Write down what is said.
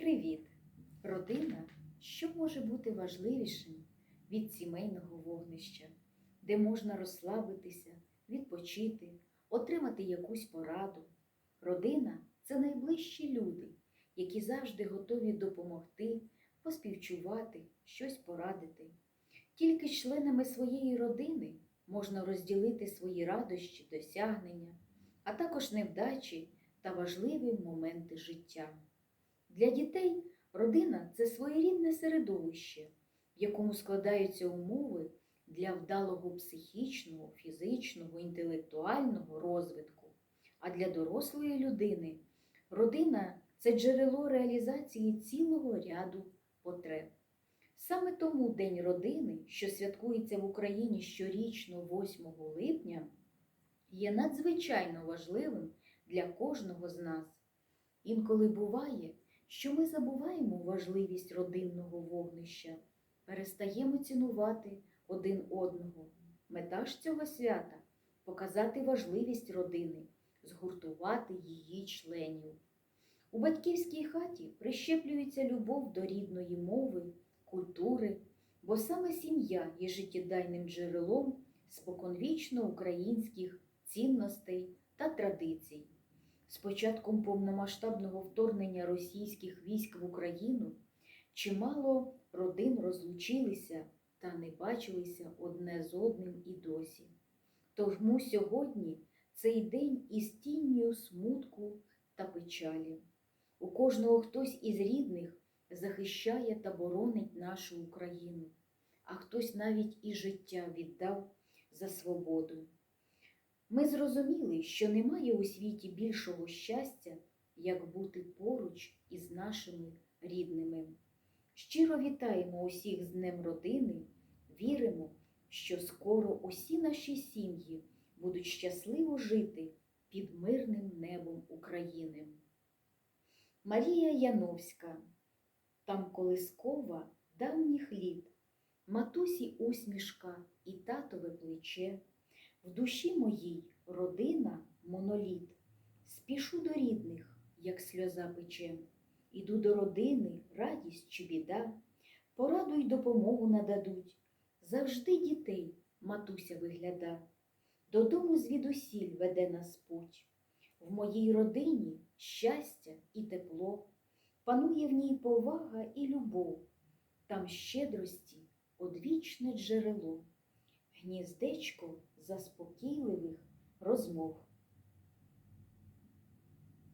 Привіт! Родина, що може бути важливішим від сімейного вогнища, де можна розслабитися, відпочити, отримати якусь пораду. Родина це найближчі люди, які завжди готові допомогти, поспівчувати, щось порадити. Тільки членами своєї родини можна розділити свої радощі, досягнення, а також невдачі та важливі моменти життя. Для дітей родина це своєрідне середовище, в якому складаються умови для вдалого психічного, фізичного, інтелектуального розвитку. А для дорослої людини родина це джерело реалізації цілого ряду потреб. Саме тому День родини, що святкується в Україні щорічно 8 липня, є надзвичайно важливим для кожного з нас. Інколи буває, що ми забуваємо важливість родинного вогнища, перестаємо цінувати один одного. Мета ж цього свята показати важливість родини, згуртувати її членів. У батьківській хаті прищеплюється любов до рідної мови, культури, бо саме сім'я є життєдайним джерелом споконвічно українських цінностей та традицій. З початком повномасштабного вторгнення російських військ в Україну чимало родин розлучилися та не бачилися одне з одним і досі. Тому сьогодні цей день із тінню смутку та печалі. У кожного хтось із рідних захищає та боронить нашу Україну, а хтось навіть і життя віддав за свободу. Ми зрозуміли, що немає у світі більшого щастя, як бути поруч із нашими рідними. Щиро вітаємо усіх з Днем родини, віримо, що скоро усі наші сім'ї будуть щасливо жити під мирним небом України. Марія Яновська, там колискова давніх літ, матусі усмішка і татове плече. В душі моїй родина моноліт. Спішу до рідних, як сльоза пече. Іду до родини, радість чи біда, пораду й допомогу нададуть. Завжди дітей матуся вигляда. Додому звідусіль веде нас путь. В моїй родині щастя і тепло, панує в ній повага і любов, там щедрості одвічне джерело гніздечко заспокійливих розмов.